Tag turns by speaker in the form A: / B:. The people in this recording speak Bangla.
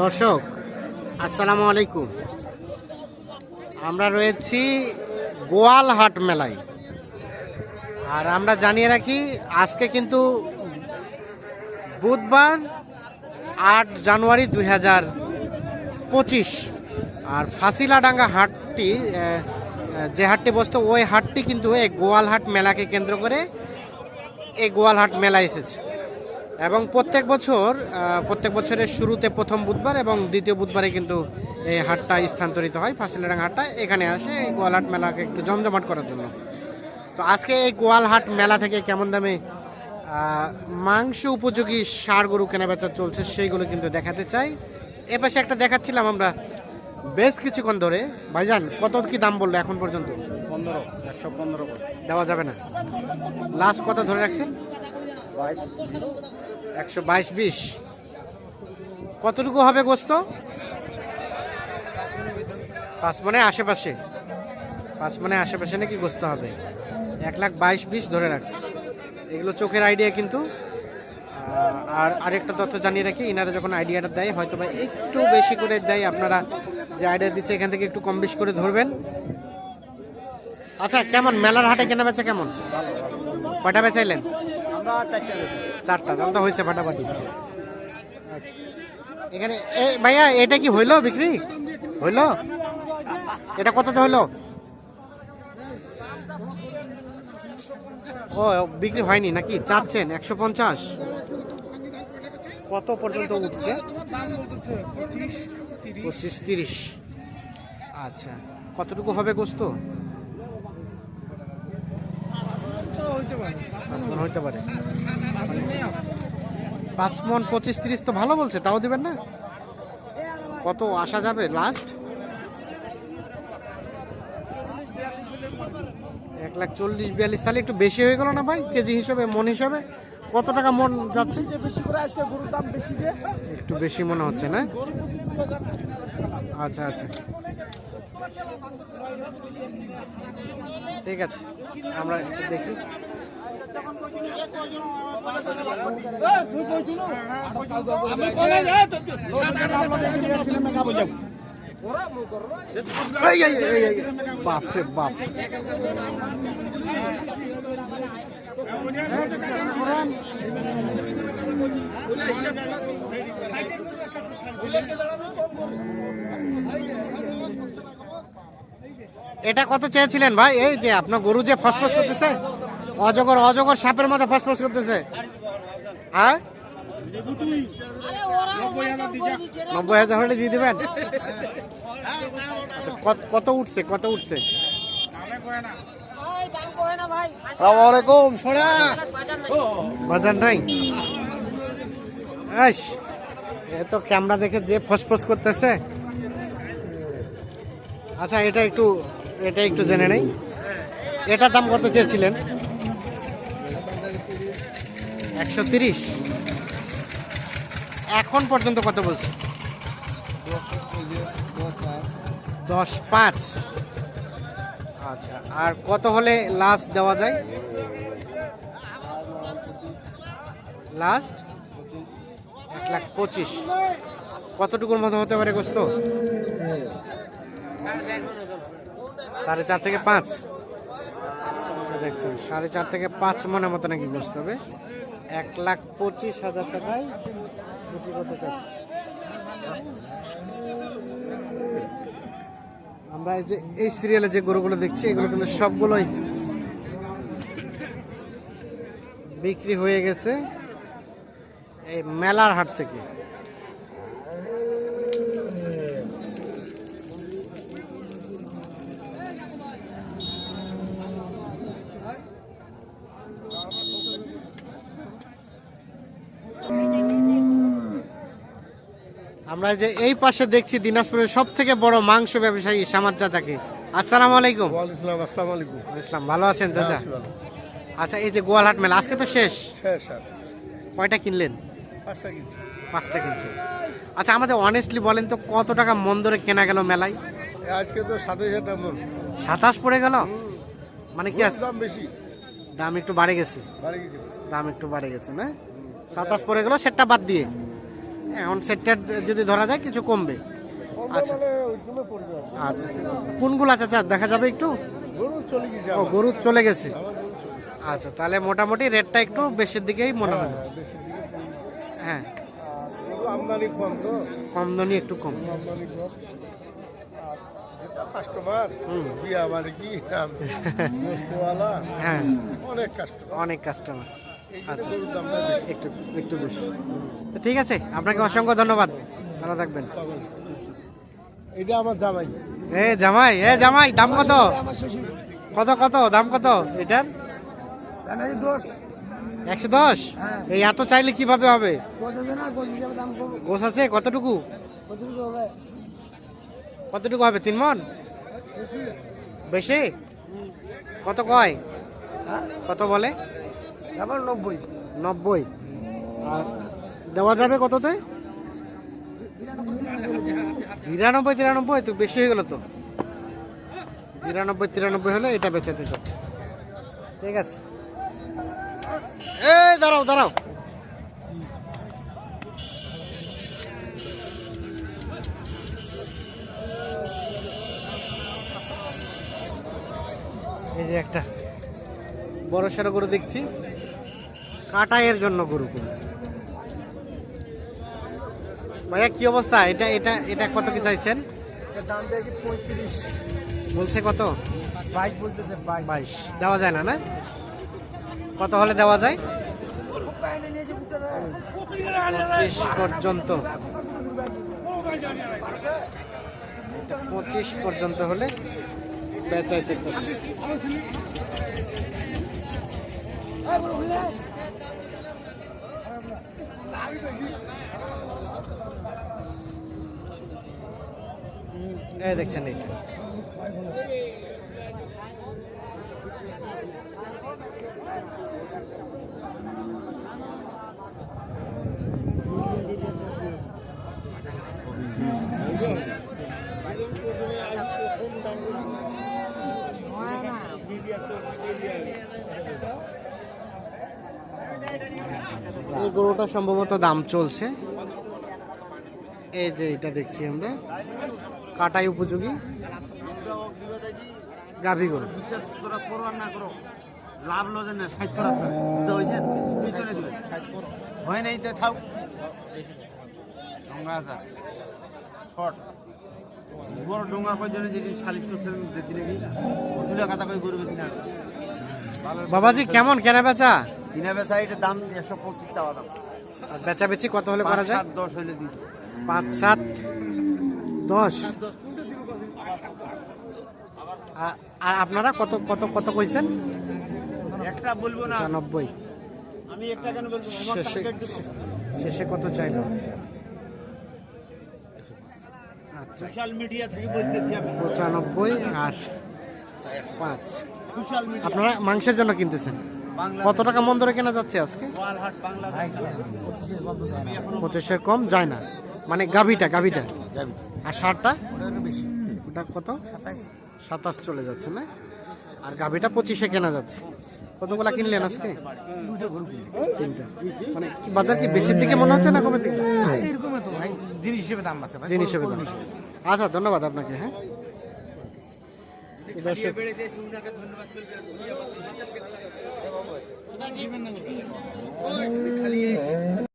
A: দর্শক, আসসালামু আলাইকুম। আমরা রয়েছি গোয়ালহাট মেলায়। আর আমরা জানিয়ে রাখি, আজকে কিন্তু বুধবার আট জানুয়ারি দুই হাজার পঁচিশ। আর ফাঁসিলাডাঙ্গা হাটটি যে হাটটি বসতো, ওই হাটটি কিন্তু এই গোয়ালহাট মেলাকে কেন্দ্র করে এই গোয়ালহাট মেলা এসেছে। এবং প্রত্যেক বছর প্রত্যেক বছরের শুরুতে প্রথম বুধবার এবং দ্বিতীয় বুধবারে কিন্তু এই হাটটা স্থানান্তরিত হয় ফাঁসিলাডাঙ্গা হাটটা। এখানে আসে এই গোয়ালহাট মেলাকে একটু জমজমাট করার জন্য। তো আজকে এই গোয়ালহাট মেলা থেকে কেমন দামে মাংস উপযোগী সার গরু কেনাবেচা চলছে সেইগুলো কিন্তু দেখাতে চাই। এ পাশে একটা দেখাচ্ছিলাম আমরা বেশ কিছুক্ষণ ধরে। ভাইজান কত কি দাম বলল এখন পর্যন্ত?
B: পনেরো একশো পনেরো
A: দেওয়া যাবে না। লাস্ট কত ধরে রাখছেন? একশো বাইশ বিশ। কতটুকু হবে গোস্ত? পাঁচ মানে আশেপাশে। পাঁচ মানে আশেপাশে নাকি গোস্ত হবে। এক লাখ বাইশ, বিশ ধরে রাখছে। এগুলো চোখের আইডিয়া কিন্তু। আর আরেকটা তথ্য জানিয়ে রাখি, ইনারা যখন আইডিয়াটা দেয় হয়তো বা একটু বেশি করে দেয়, আপনারা যে আইডিয়া দিচ্ছে, এখান থেকে একটু কম বেশি করে ধরবেন। আচ্ছা কেমন? মেলার হাটে কেনা বেচা কেমন? কয়টা বেচাইলেন?
B: চারটে
A: তাহলে তো হয়েছে ফাটাফাটি। এখানে ভাইয়া, এটা কি হইল বিক্রি? হইল? এটা কততে হইল? ও, বিক্রি হয়নি নাকি? চাচ্ছেন, একশো পঞ্চাশ। কত পর্যন্ত উঠছে? পঁচিশ, তিরিশ। আচ্ছা কতটুকু হবে গোস্ত? পাঁচ মন হইতে পারে। পাঁচ পঁচিশ তিরিশ তো ভালো বলছে, তাও দিবেন না? কত আসা যাবে লাস্ট এক লাখ চল্লিশ বিয়াল্লিশ, তাহলে একটু বেশি হয়ে গেল না ভাই? কেজি হিসাবে, মন হিসাবে? কত টাকা মন যাচ্ছে? একটু বেশি মনে হচ্ছে না? আচ্ছা আচ্ছা। ঠিক আছে আমরা দেখি। এই, বাপ। রে বাপ এটা কত চেয়েছিলেন ভাই? এই যে আপনার গরু যে ফসফস করতেছে অজগর অজগর সাপের মতো ফসফস করতেছে। হ্যাঁ? নব্বই হাজার হলে দিয়ে দেবেন? আচ্ছা কত- উঠছে কত উঠছে? বাজার নাই এ তো ক্যামেরা দেখে যে ফসফস করতেছে। আচ্ছা এটা একটু এটা একটু জেনে নেই। এটার দাম কত চেয়েছিলেন? একশো তিরিশ। এখন পর্যন্ত কত বলছে? দশ পাঁচ। আচ্ছা আর কত হলে লাস্ট দেওয়া যায়? লাস্ট এক লাখ পঁচিশ। কতটুকুর মতো হতে পারে গোস্ত? সাড়ে চার থেকে পাঁচ। দেখছেন, সাড়ে চার থেকে পাঁচ মনের মতো নাকি বসতে হবে। এক লাখ পঁচিশ হাজার টাকায় আমরা এই যে, এই সিরিয়ালে যে গরুগুলো দেখছি, এগুলো কিন্তু সবগুলোই বিক্রি হয়ে গেছে এই মেলার হাট থেকে। আমরা যে এই পাশে দেখছি দিনাজপুরের সব থেকে বড় মাংস ব্যবসায়ী সামাদ চাচাকে। আসসালামু আলাইকুম।
B: আসসালাম আলাইকুম।
A: ইসলাম ভালো আছেন চাচা?
B: আছি
A: আচ্ছা এই যে গোয়ালহাট মেলা আজকে তো শেষ?
B: শেষ
A: কয়টা কিনলেন?
B: পাঁচটা কিনছি।
A: পাঁচটা কিনছেন আচ্ছা আমাদের অনেস্টলি বলেন তো কত টাকা মন ধরে কেনা গেল মেলায়?
B: আজকে তো সাতাশ হাজার মন
A: সাতাশ পড়ে গেল? মানে কি
B: দাম বেশি।
A: দাম একটু বাড়ে গেছে।
B: গেছে।
A: দাম একটু বাড়ে গেছে না? সাতাশ পড়ে গেল সেটা বাদ দিয়ে। এখন সেটটার যদি ধরা যায় কিছু কমবে। আচ্ছা।
B: আর
A: আচ্ছা। কোনগুলো চাচা দেখা যাবে একটু।
B: গরু চলে গেছে
A: ও। গরু চলে গেছে। আচ্ছা তাহলে মোটামুটি রেটটা একটু বেশির দিকেই মনে হয়।
B: হ্যাঁ।
A: হ্যাঁ।
B: আমদানি কম তো।
A: আমদানি একটু কম।
B: আমদানি কম। কাস্টমার বিয়া কি?
A: হ্যাঁ।
B: অনেক কাস্টমার
A: অনেক কাস্টমার আচ্ছা। একটু একটু বেশি। ঠিক আছে আপনাকে অসংখ্য ধন্যবাদ। ভালো থাকবেন।
B: এটা আমার জামাই।
A: এ জামাই এ জামাই দাম কত? কত কত দাম কত? এটার একশো দশ?
C: হ্যাঁ।
A: এই এত চাইলে কীভাবে হবে? গোস আছে কতটুকু?
C: কতটুকু হবে?
A: তিন মন?
C: বেশি।
A: কত কয়?
C: হ্যাঁ?
A: কত বলে?
C: নব্বই।
A: নব্বই। আর দেওয়া যাবে কততে? বিরানব্বই তিরানব্বই তো বেশি হয়ে গেল তো। বিরানব্বই তিরানব্বই হলে এটা বেচাতে চাচ্ছে ঠিক আছে। এ দাঁড়াও দাঁড়াও। এই যে একটা বড় সড়ো গরু দেখছি। কাটাইয়ের জন্য গরু কিন্তু ভাইয়া কি অবস্থা? এটা এটা এটা কত কি চাইছেন?
C: দাম পঁয়ত্রিশ।
A: বলছে কত?
C: বাইশ বলতেছে বাইশ।
A: বাইশ। দেওয়া যায় না না? কত হলে দেওয়া যায়? পঁচিশ পর্যন্ত। পঁচিশ পর্যন্ত হলে বেচাইতে চাচ্ছি এই দেখছেন এইটা এই গরুটা সম্ভবত দাম চলছে। এই যে এটা দেখছি আমরা। কাটাই উপযোগী। গাভী গরু।
D: না করো। লাভ লজে না ষাট করার তো বুঝতে হয়েছে তুই চলে দিবে। হয় নাই তো থাক। ডোঙ্গা আছে। শর্ট। বড় ডোঙ্গা কই যেটি সালিশ করছে দেখি নাকি? তুলে কাতা কই গরু বেশি না।
A: বাবাজি কেমন? কেনা বেচা?
D: কিনা বেচা এটা দাম একশো পঁচিশ চাওয়া দাম।
A: বেচা বেচি কত হলে করা যায়?
D: দশ হইলে দিত
A: পাঁচ সাত। দশ। আর- আপনারা কত কত কত কইছেন?
D: একটা বলব না।
A: পঁচানব্বই।
D: আমি একটা কেন বলব? আমার
A: শেষে
D: টার্গেট দেবো
A: শেষে কত চাইলো?
D: সোশ্যাল মিডিয়া থেকে বলতেছি আমি।
A: পঁচানব্বই আর পাঁচ।
D: সোশ্যাল মিডিয়া
A: আপনারা মাংসের জন্য কিনতেছেন? কত টাকা মন ধরে কেনা যাচ্ছে আজকে?
D: ওয়ালহাট বাংলাদেশ
A: পঁচিশের কম যায় না। মানে গাভিটা গাভিটা আর সারটা
C: বেশি।
A: ওটা কত? সাতাশ। চলে যাচ্ছে না? আর গাভিটা পঁচিশে কেনা যাচ্ছে। কতগুলা কিনলেন আজকে? তিনটা। মানে বাজার কি বেশির দিকে মনে হচ্ছে না কমের দিকে?
C: জিনিস হিসেবে দাম আছে
A: জিনিস হিসেবে দাম। আচ্ছা ধন্যবাদ আপনাকে হ্যাঁ।
D: ধন্যবাদ